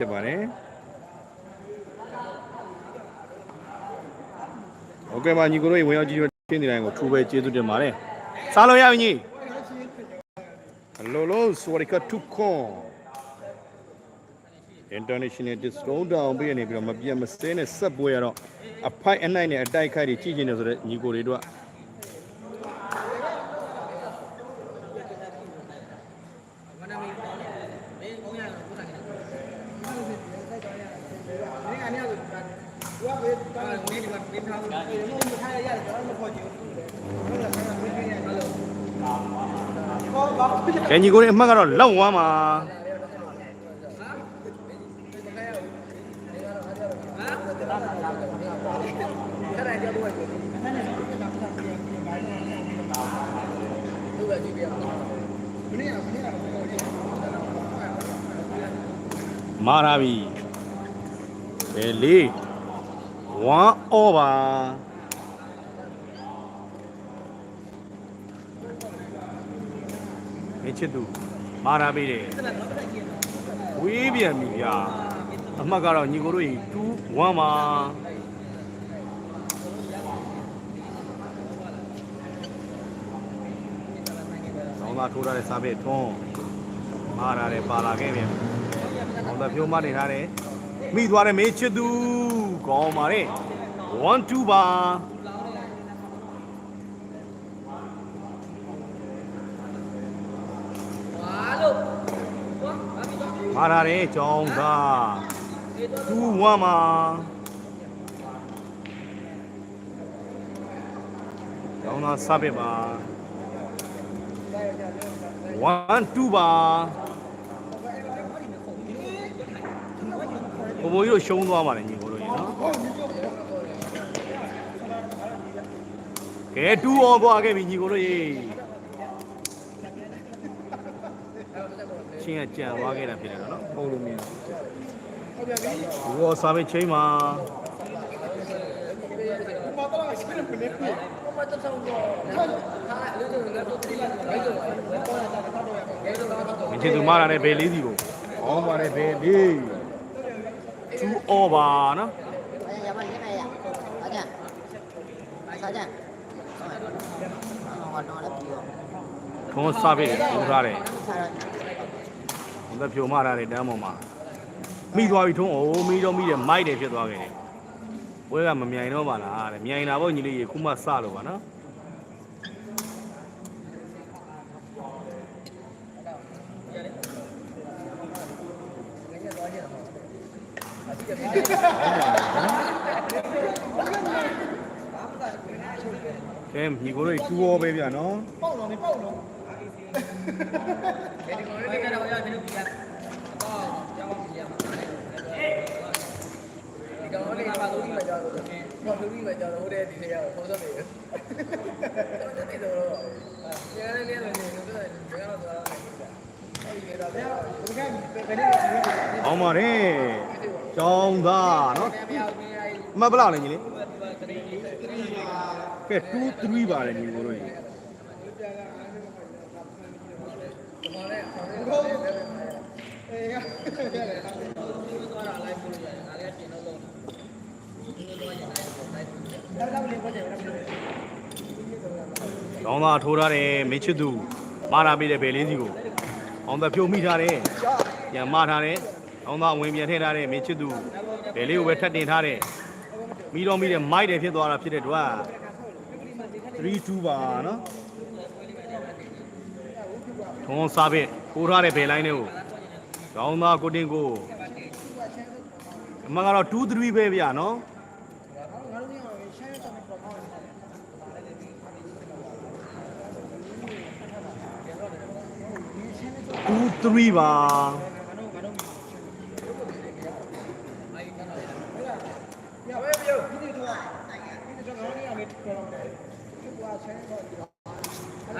ဖြစ်ပါတယ်โอเคပါညီကိုတို့ရေဝင်ရောက်ကြည့်ရတဲ့နေတိုင်းကိုထူပဲကျေးဇူးတင်ပါတယ်စားလို့ရပြီညီလောလောစဝရကထုခွန် international discount down ပေးနေပြီးတော့မပြတ်မစဲနဲ့ဆက်ပွဲရတော့အဖိုက်အနိုင်နဲ့အတိုက်ခိုက်တွေကြည့်ကျင်နေဆိုတော့ညီကိုတွေတို့က ကဲညီကိုတွေအမှတ်ကတော့လောက်ဝမ်းပါမာရာပြီဘယ်လေးဝမ်းအောပါမ င်းချစ်သူမာရာပြီတယ်ဝေးပြန်ပြီဗျာအမှတ်ကတော့ညီကိုတို့ကြီး2 1ပါဆောင်းသားထိုးထားတဲ့စားပဲထွန်းမာရာတယ်ပါလာခဲ့ပြန်။အောင်သက်ဖြိုးမနေထားတယ်။မိသွားတယ်မေးချစ်သူကောင်းပါလေ1 2ပါ မာရာတယ်ကြောင်းသား2 1ပါကြောင်းသားစားပဲပါ1 2ပါဘိုးဘိုးကြီးတို့ရှုံးသွားပါလေညီကိုတို့ကြီးနော်ကဲ2 on သွားခဲ့ပြီညီကိုတို့ကြီး ချင်းကကြံသွားခဲ့တာဖြစ်တယ်နော်ပုံလို့မရဘူးဘောစာမေးချိန်မှာမင်းချင်သူမားတာနဲ့ဘယ်လေးစီကိုဟောပါတယ်ဘယ်လေး2 over နော် 哎呀，要不你买呀？啥钱？啥钱？我弄了比较， ထုံးစားပြီထူထားတယ် 啥了？ ဟိုသက်ဖြိုမထားတယ်တန်းပေါ်မှာမိသွားပြီထုံးအိုးမိတော့မိတယ်မိုက်တယ်ဖြစ်သွားခဲ့တယ်ဘွဲကမမြိုင်တော့ပါလားတဲ့မြိုင်တာပေါ့ညီလေးရေခုမှစလို့ပါနော်ကဲညီကိုတို့တူရောပဲဗျာနော်ကောင်လေးကပါလို့ဒီမှာကြောက်တော့တော့ လူကြီးမှာကြောက်တော့ဟိုတဲ့ဒီထဲရောက်ခေါ်တော့တယ်တော်တယ်တော့ကျန်တဲ့နေရာတွေကတော့ဘယ်ကတော့သွားအဲ့ဒီကတော့ဘယ်ဘယ်ဘယ်နေရာလဲအောင်ပါတယ်ကျောင်းသားနော်ဘယ်ရောက်နေရအမတ်ဘလောက်လဲညီလေးကဲ2 3ပါတယ်ညီကိုတို့ရေ။ ကောင်းသားထိုးထားတယ်မင်းချစ်သူမာလာပေးတဲ့ဘယ်လေးစီကိုအောင်သက်ဖြိုမိထားတယ်။ပြန်မထားတယ်။ကောင်းသားဝင်ပြန်ထည့်ထားတယ်မင်းချစ်သူဘယ်လေးကိုပဲထပ်တင်ထားတယ်။မိတော့မိတယ်မိုက်တယ်ဖြစ်သွားတာဖြစ်တဲ့တော့3 2ပါနော်။ထုံးစားပဲ ထိုးထားတဲ့ဘယ်လိုင်းတွေကိုကောင်းသားကိုတင်ကိုအမှန်ကတော့2 3ပဲဗျာနော်။2 3ပါ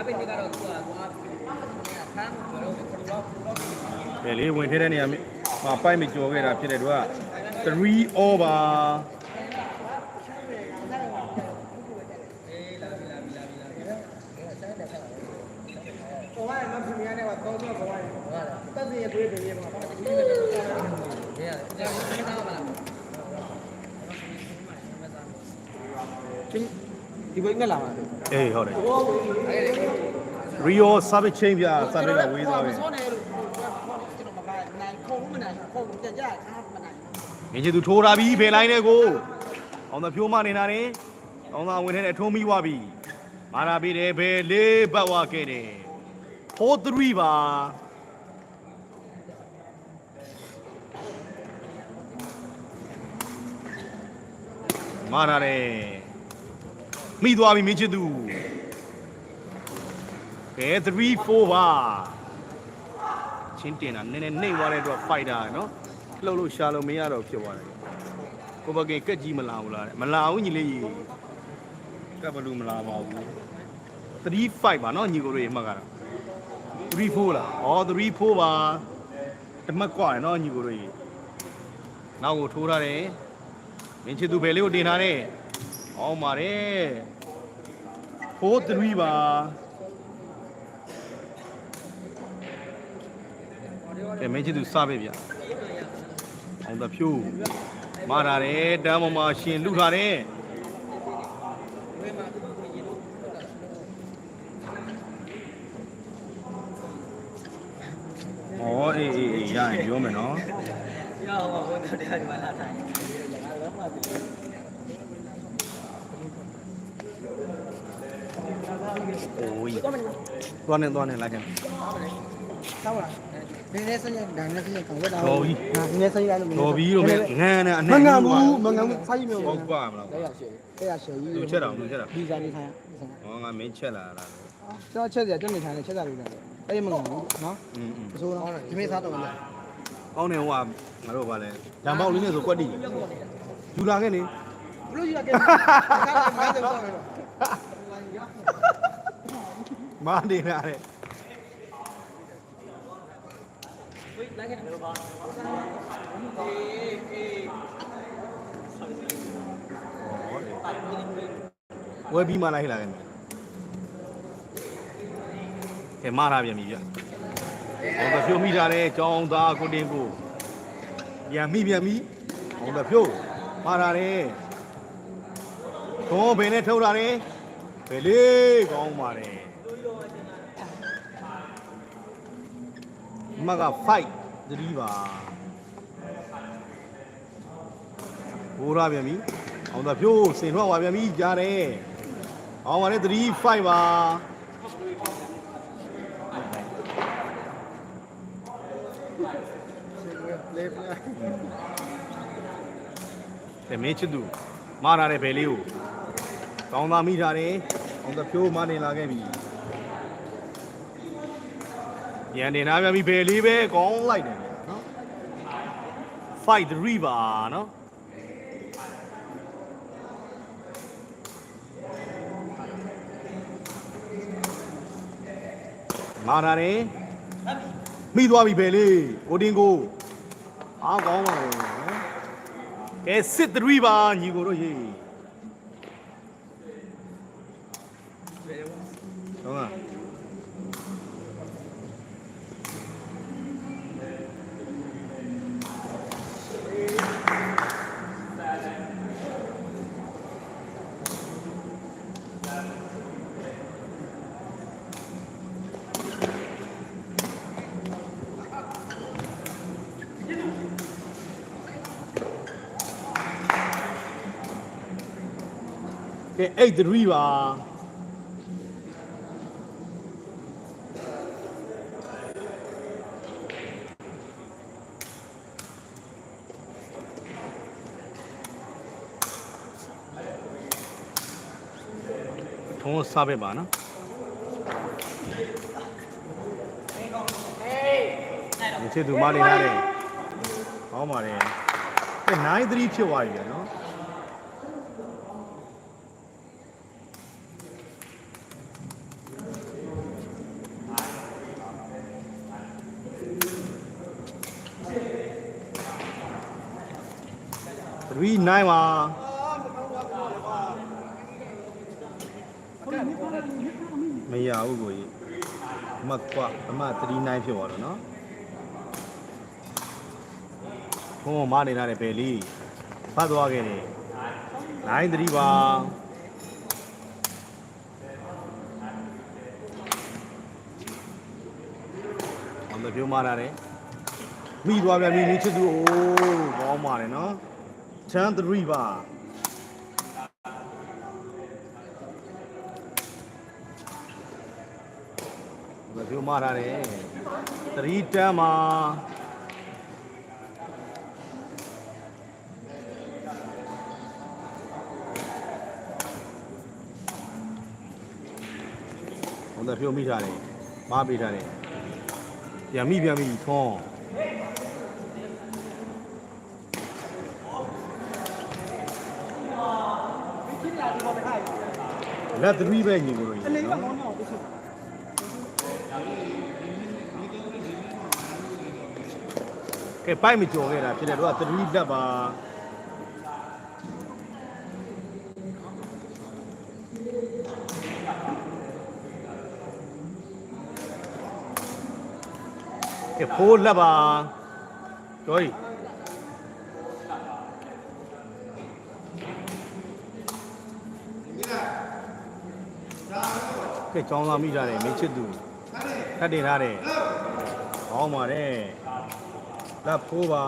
ဘယ်လေး ဝင်ထည့်တဲ့နေရာမှာပိုက်မကြော်ခဲ့တာဖြစ်တဲ့တော့3 over ပေါ်လာမှပြင်ရတဲ့ကတော့တော့ပေါ်လာတယ်တက်စီရဲ့တွေးတွေမှာပါဒီလိုပဲဒီဘက်ငက်လာမှာအေးဟုတ်တယ် Rio Savage Chain ပြ Savage ကဝေးသွားပြီ ဆောနေလို့ကျွန်တော်မပါနိုင်ခုံမနိုင်ခုံကြကြအားမနို င်မင်းကြီးသူထိုးထားပြီဖေလိုင်းနဲ့ကိုအောင်သဖြိုးမနေတာနေအောင်သာဝင်နေတဲ့ထုံးပြီးွားပြီမာနာပြီးတယ်ဘယ်လေးပတ်ဝခဲ့တယ်4-3ပါမာနာတယ်မိသွားပြီမင်းချစ်သူကဲ3-4ပါချင်းတင်တာနည်းနည်းနှိမ့်သွားတဲ့အတွက် fighter နော် လှုပ်လို့ရှာလို့မရတော့ဖြစ်သွားတယ်ကိုဘကင်ကက်ကြီးမလာဘူးလားတဲ့မလာဘူးညီလေးကြီးကပ်ဘလူးမလာပါဘူး3-5ပါနော်ညီကိုတို့ရေမှတ်ကတော့3-4လားဩ3-4ပါတမတ်กว่าတယ်နော်ညီကိုတို့ရေနောက်ကိုထိုးထားတယ်မင်းချစ်သူဘယ်လေးကိုတင်ထားတယ်အောင်ပါတယ်4-3ပါကဲမင်းချစ်သူစပဲဗျ အောင်သဖြူမာတာတယ်တန်းပေါ်မှာရှင်လူထားတယ်ဩအေးအေးအေးရရင်ပြောမယ်နော် ရအောင်ပါဘုန်းတော်တရားဒီမှာလာထိုင် โอ้ยသွားနေသွားနေလိုက်ကြ ဆောက်လာ နည်းနည်းစနေဒါနဲ့စနေကောင်ဝတ်တာတော်ပြီနည်းနည်းစနေလိုက်လို့တော်ပြီလို့ငန်းနဲ့အမနဲ့ငါဘူးမငါဘူးဖိုင်းမျိုးဟုတ်ပါမလားတဲ့ရရှယ်တဲ့ရရှယ်ကြီးလူချက်တော့လူချက်တော့ဒီဇိုင်းနေထိုင်ဟောငါမင်းချက်လာလားကျွန်တော်ချက်စရာကျွန်နေထိုင်နေချက်စားလို့လည်းအဲ့မငါဘူးနော်อืมအစိုးရဒီမေးစားတော့လည်းကောင်းတယ်ဟိုကငါတို့ဗာလဲဓာန်ပေါက်လေးနဲ့ဆိုကွက်တိယူလာခဲ့နေဘလို့ယူရခဲ့ကားလည်းမန်းတော့တော့မာနေလာတယ် ဝယ်ပြီးမှလိုက်လာခဲ့မယ်ကဲမာထားပြန်ပြီဗျဟောတော့ဖြိုးမိထားတယ်ကြောင်းသားကိုတင်ကိုပြန်မိပြန်ပြီဟောတော့ဖြိုးမာထားတယ်တော့ဘယ်နဲ့ထုတ်လာတယ်ဘယ်လေးကောင်းပါတယ်မက5 3ပါဘိုးရပြန်ပြီအောင်တော့ဖြိုးစင်ထွက်သွားပြန်ပြီကြားတယ်အောင်ပါလေ3 5ပါတဲ့မင်းချစ်သူမာထားတဲ့ဘယ်လေးကိုကောင်းသားမိထားတယ်အောင်တော့ဖြိုးမနေလာခဲ့ပြီ ရန်တင်ထားပြန်ပြီဘယ်လေးပဲကောင်းလိုက်တယ်နော်5 3ပါနော်မာတာတယ်မိသွားပြီပဲလေကိုတင်ကိုအားကောင်းပါလေနော်ကဲစစ်3ပါညီကိုတို့ရေးဟုတ်လား ကဲ8 3ပါထုံးစားပဲပါနော်ဒီချစ်သူမလေးလာတယ်ဟောင်းပါတယ်ကဲ9 3ဖြစ်သွားပြီဗျာနော် 3 9ပါမရဘူးကိုကြီးအမကွာအမ3 9ဖြစ်သွားတော့နော်ဖုံးမနေထားတဲ့ဘယ်လေးဖတ်သွားခဲ့တယ်လိုင်း3ပါအောင်တဲ့ပြုံးမထားတယ်မိသွားပြန်ပြီမိချစ်သူအိုးကောင်းပါတယ်နော် ချမ်း3ပါဘယ်ပြုံးမထားတယ်3တန်းမှာဟိုတဖြိုးမိထားတယ်မားပေးထားတယ်ပြန်မိပြန်မိထွန်း လက်သတိပဲညီကိုလို့ညီနော်ကဲပိုက်မကြော်ခဲ့တာဖြစ်တယ်တို့ကသတိလက်ပါကဲဖိုးလက်ပါကြော် ကြီးကဲចောင်းသားမိထားတယ်မင်းချစ်သူထပ်တင်ထားတယ်ဟောင်းပါတယ်လက်ဖိုးပါ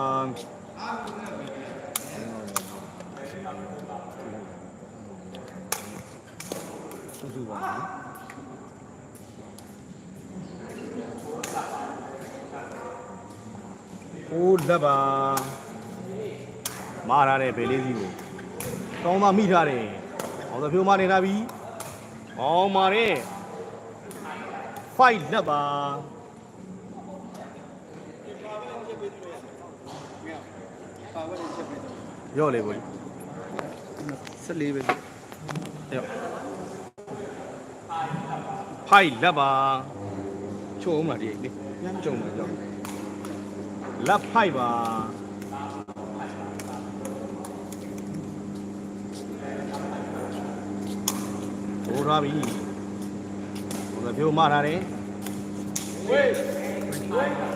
စုစုပါနော်။အိုးလက်ပါမာထားတဲ့ဘယ်လေးစီကိုကောင်းသားမိထားတယ်။အောင်သဖြိုးမနေထားပြီ။ ကောင်းပါတယ်။ fight လက်ပါရော့လေဘောကြီး14ပဲရော့ fight လက်ပါချိုးအောင်မလားဒီလေညမ်းကြုံမှာကြောက်လက်ဖိုက်ပါ ဟိုထားပြီဟိုကပြောမထားတယ်ဝေးဟမ်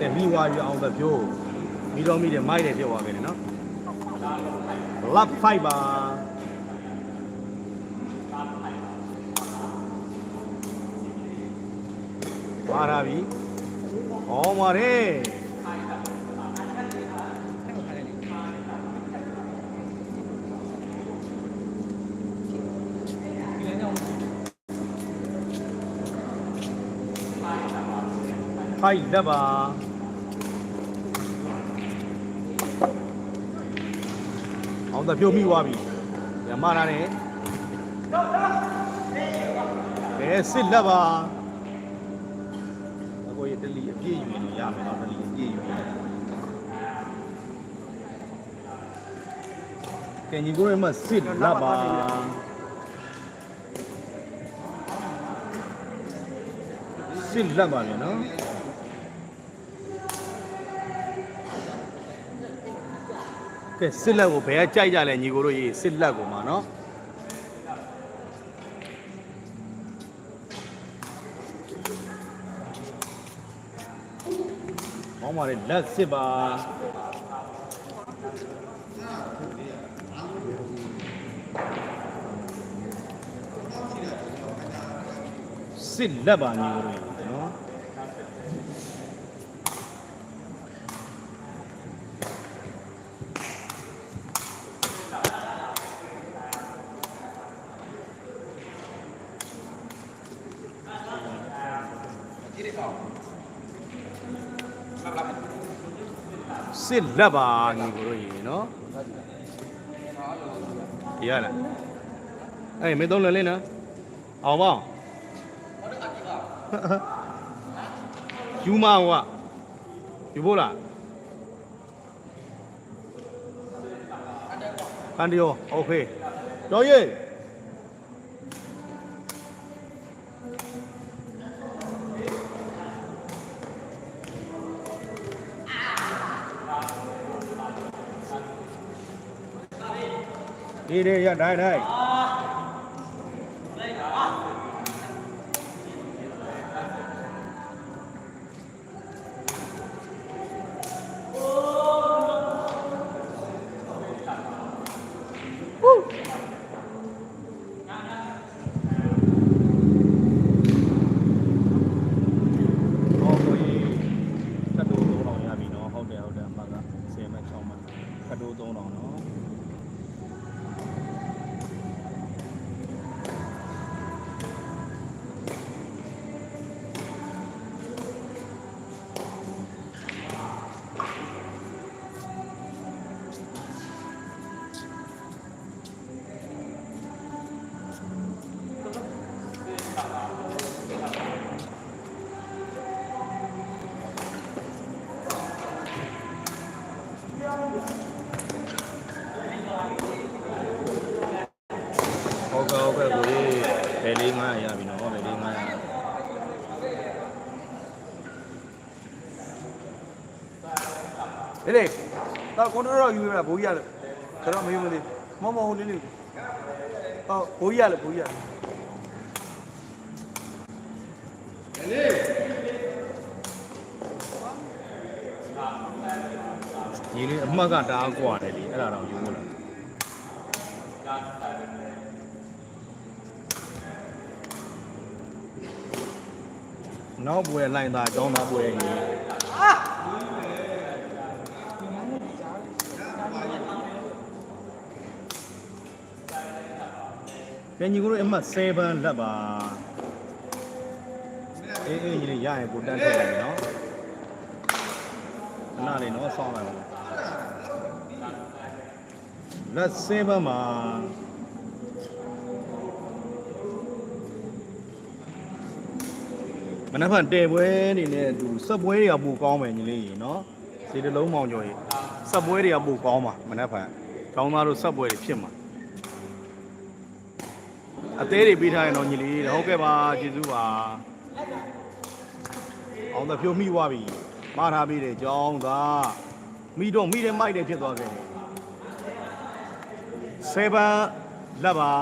တဲ့မိဝါရအောင်ပဲပြောမိတော်မိတယ်မိုက်တယ်ပြောသွားခဲ့တယ်နော်လက်ဖိုက် ပါပါလာပြီဟောပါတယ်ဖိုက်လက်ပါအောင်တဖြိုးမိသွားပြီညမလာတယ်ဘယ်စစ်လက်ပါအကိုရ တလီအပြည့်ယူလို့ရမယ်တော့တလီအပြည့်ယူရတယ်ကဲညီကိုရမစစ်လက်ပါစစ်လက်ပါလေနော်ကဲစစ်လက်ကိုဘယ်ကကြိုက်ကြလဲညီကိုတို့ရေးစစ်လက်ကိုမှာနော် ဟောင်းပါလေလက် စစ်ပါစစ်လက်ပါညီကိုတို့ရေးနော် စစ်လက်ပါညီကိုတို့ရေနော်ရလားအေးမင်းသုံးလည်းလင်းနော်အောင်ပါယူမဟိုကယူဖို့လားအန်ဒီယိုโอเคတော်ရေး အေး တယ်ရတိုင်းတိုင်း လေလေတော့ကွန်ထရိုးယူရတာဘိုးကြီးရလို့ကျွန်တော်မေးမလေးမမဟုတ်လေးလေးဟောဘိုးကြီးရလို့ဘိုးကြီးရ ညီလေးအမှတ်ကတအားกว่าတယ်လေအဲ့ဒါတော့ယူလို့လားနောက်ပွဲလိုက်တာကျောင်းသားပွဲကြီး ပြန်ညီကိုတို့အမှတ်7လက်ပါအေးအေးညီလေးရရင်ကိုတန်းထည့်လိုက်မယ်နော်ခဏလေးနော်ဆောင်းလိုက်ပါလက်7မှာမနက်ဖြန်တဲပွဲနေနဲ့သူစက်ပွဲတွေကပိုကောင်းမယ်ညီလေးရေနော်စီတလုံးမောင်ကျော်ရေစက်ပွဲတွေကပိုကောင်းပါမနက်ဖြန်ကောင်းသားတို့စက်ပွဲတွေဖြစ်မှာ အသေးတွေပေးထားရင်တော့ညီလေးဟုတ်ကဲ့ပါကျေးဇူးပါအောင်သဖြိုးမိသွားပြီမှားထားပေးတယ်ကြောင်းသားမိတော့မိတယ်မိုက်တယ်ဖြစ်သွားခဲ့တယ်7လက်ပါ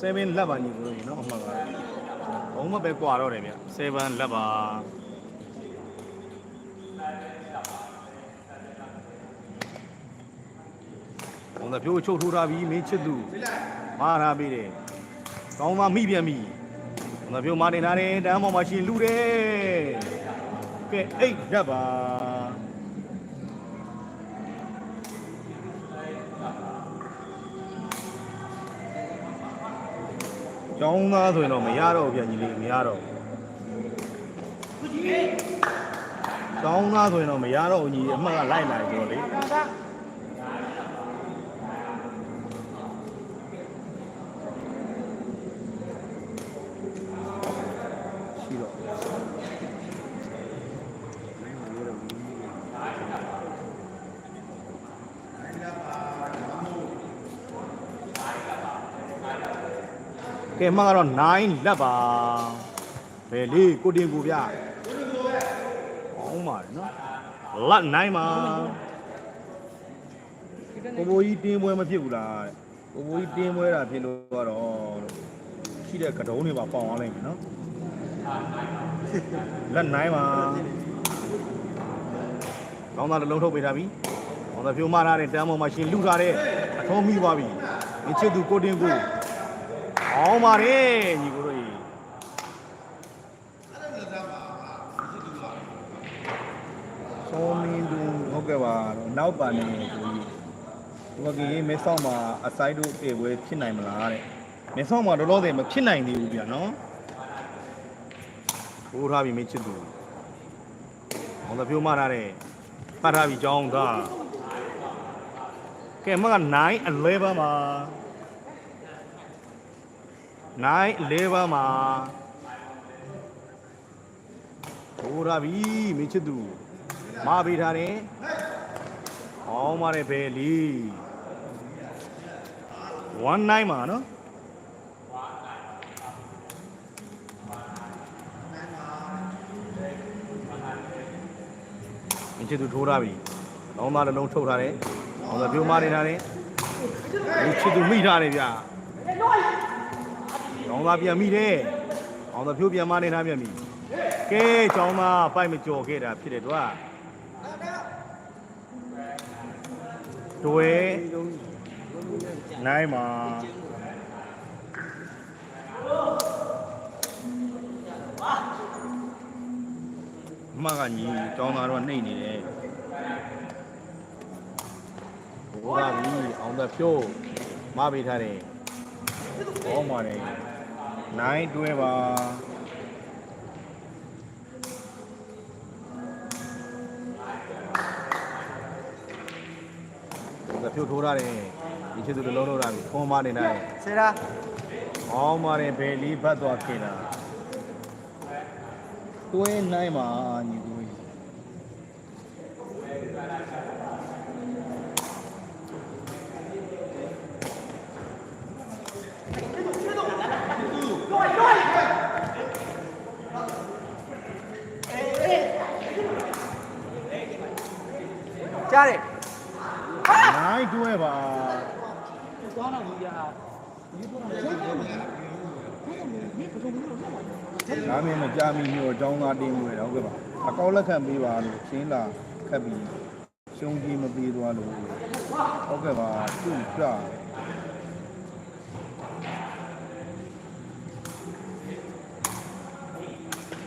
7လက်ပါညီကိုရေနော်အမှန်ပါဘုံမပဲကွာတော့တယ်ဗျ7လက်ပါ ဘုံသဖြိုးချုပ်ထိုးထားပြီးမင်းချစ်သူမှားထားပေးတယ်ကောင်းမမိပြန်ပြီဘုံသဖြိုးမာတင်ထားတယ်တန်းပေါ်မှာရှင်လူတယ်ကဲအိတ်လက်ပါကျောင်းသားဆိုရင်တော့မရတော့ဘူးဗျညီလေးမရတော့ဘူးကျောင်းသားဆိုရင်တော့မရတော့ဘူးညီအမှတ်ကလိုက်လာတယ်ဆိုတော့လေရှိတော့ ကဲမှကတော့9လက်ပါဘယ်လေးကိုတင်ကိုဗျာအောင်ပါတယ်နော်လက်9ပါကိုဘိုးကြီးတင်းပွဲမဖြစ်ဘူးလားတဲ့ကိုဘိုးကြီးတင်းပွဲတာဖြစ်လို့ကတော့လို့ရှိတဲ့ကတုံးတွေပါပေါအောင်လိုက်မယ်နော်လက်9ပါကောင်းသားတစ်လုံးထုတ်ပေးထားပြီ။ကောင်းသားဖြိုးမထားတဲ့တန်းပေါ်မှာရှင်လူထားတဲ့အထုံးမိသွားပြီ။မင်းချစ်သူကိုတင်ကို အောင်းပါတယ်ညီကိုတို့ကြီးစောမင်းတူဟုတ်ကဲ့ပါနောက်ပါနေကိုကြီးဒီကကြီးမဲဆောက်မှာအဆိုင်တို့တေပွဲဖြစ်နိုင်မလားတဲ့မဲဆောက်မှာတော့တော့တယ်မဖြစ်နိုင်သေးဘူးဗျာနော်ဘိုးထားပြီမင်းချစ်သူဘောင်သဖြိုးမထားတဲ့ဖတ်ထားပြီကြောင်းသားကဲမက9 11မှာ 9 11မှာဘိုးထားပြီမင်းချစ်သူမပေးထားတယ်အောင်ပါတယ်ဘယ်လီ19မှာနော်မင်းချစ်သူထိုးထားပြီလောင်းသားတစ်လုံးထုတ်ထားတယ်အောင်သာပြိုးမနေထားတယ်လူချစ်သူမိထားတယ်ဗျာ ကျောင်းသားပြန်မိတယ်အောင်သဖြိုးပြန်မနေတာပြန်မိကဲကျောင်းသားပိုက်မကြော်ခဲ့တာဖြစ်တယ်တော့တွေ့နိုင်မှာမကညီကျောင်းသားတော့နှိမ့်နေတယ်ဘိုးကပြီအောင်သဖြိုးမပေးထားတယ်ဟောမှာတယ် နိုင်တွဲပါအောင်သဖြိုးထိုးထားတယ်ဒီချစ်သူတစ်လုံးလုံးလာပြီခွန်မနေတယ်ဆယ်တာ။အောင်းမာရင်ဘယ်လီဘတ်သွားခင်တာ။တွဲနိုင်မှာညီကိုကြီးကြားတယ် ။နိုင်တွဲပါ သွားတော့ဘူးဗျာ ။ဒါမင်းမကြမီ မျိုးအကြောင်းသားတင်းမွေတော့ဟုတ်ကဲ့ပါ။အကောက်လက်ခံပေးပါလို့ရှင်းလာခက်ပြီးရှုံးကြီးမပေးသွားလို့ဟုတ်ကဲ့ပါသူ့ကြ။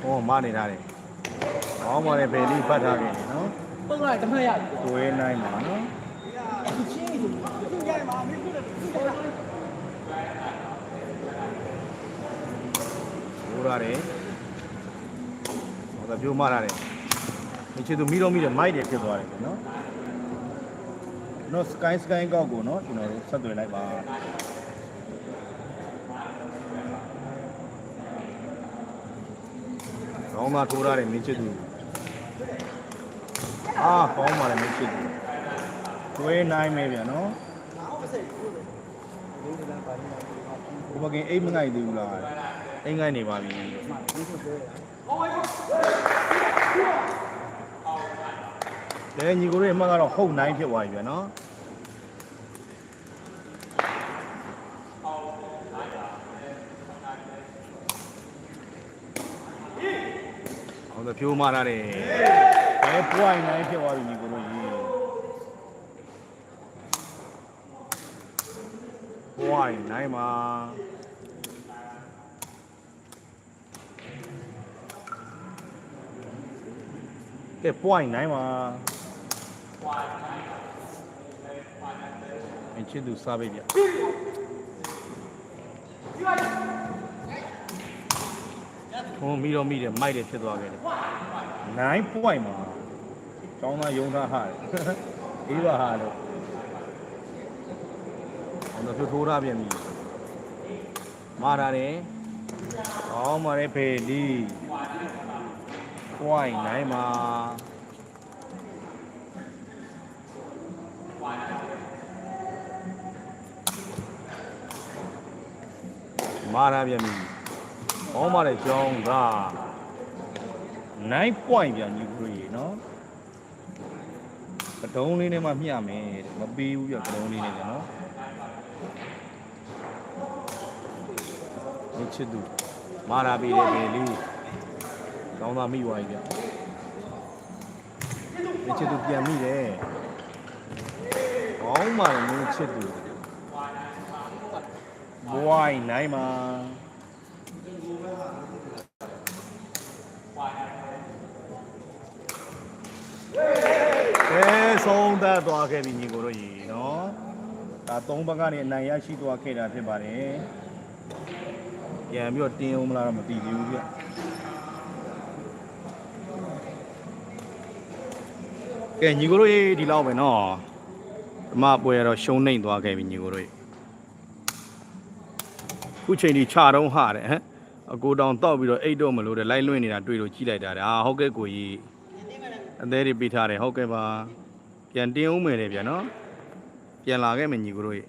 ဟောမနေထားတယ်။အောင်းမာရင်ဘယ်လီဘတ်ထားခင်နော်ပုံလိုက်တစ်မှတ်ရပြီ။တွဲနိုင်မှာနော်။ဟိုရတယ် ဟောတော့ပြိုးမရတယ်မချစ်သူမိတော့မိတယ်မိုက်တယ်ဖြစ်သွားတယ်နော်နော် sky sky ကောက်ကိုနော်ကျွန်တော်တို့ဆက်သွယ်လိုက်ပါကောင်းမှထိုးရတယ်မင်းချစ်သူအာကောင်းပါလေမင်းချစ်သူတွဲနိုင်မယ်ဗျာနော်ဘုဘကင်အိတ်မငိုက်သေးဘူးလားအိမ်ငိုက်နေပါပြီ လဲညီကိုတို့ရဲ့အမှတ်ကတော့ဟုတ်နိုင်ဖြစ်သွားပြီဗျာနော်အောင်တော့ဖြိုးမလာတယ်ဘယ် point နိုင်ဖြစ်သွားပြီညီကိုတို့ကြီး point နိုင်မှာကဲ point နိုင်မှာ အင်ချစ်သူစားပေးဗျဟိုမီတော့မိတယ်မိုက်တယ်ဖြစ်သွားခဲ့တယ်9 point မှာကျောင်းသားယုံသားဟာတယ်အေးပါဟာလို့အောင်တော့ထိုးထားပြန်ပြီမာရတယ်အောင်းမာရဲဖေလီ point 9မှာ မာရပြန်ပြီ။အောင်းမာတဲ့ကျောင်းက9 point ပြန်ညီကိုရေနော်။ကတုံးလေးနဲ့မှမျှမယ်တဲ့မပေးဘူးပြကတုံးလေးနဲ့ပြန်နော်။ဒီချစ်သူမာရာပေးတယ်ပဲလေး။ကောင်းသားမိသွားပြီဗျ။ဒီချစ်သူပြန်မိတယ်။ကောင်းပါလေချစ်သူ။ ဘွိုင်းနိုင်မှာကဲဆုံးသက်သွားခဲ့ပြီညီကိုတို့ကြီးနော်ဒါသုံးဘက်ကနေအနိုင်ရရှိသွားခဲ့တာဖြစ်ပါတယ်ပြန်ပြီးတော့တင်းအောင်မလားတော့မသိသေးဘူးဗျကဲညီကိုတို့ရေဒီလောက်ပဲနော်ဓမ္မပွဲတော့ရှုံးနှိမ့်သွားခဲ့ပြီညီကိုတို့ရေ ခုချိန်ဒီခြာတော့ဟာတယ်ဟမ်အကိုတောင်တောက်ပြီးတော့အိတ်တော့မလို့တဲ့လိုက်လွင့်နေတာတွေ့လို့ကြီးလိုက်တာတဲ့အာဟုတ်ကဲ့ကိုကြီးအသေးတွေပေးထားတယ်ဟုတ်ကဲ့ပါပြန်တင်းအောင်မယ်လေဗျာနော်ပြန်လာခဲ့မယ်ညီကိုတို့ရေ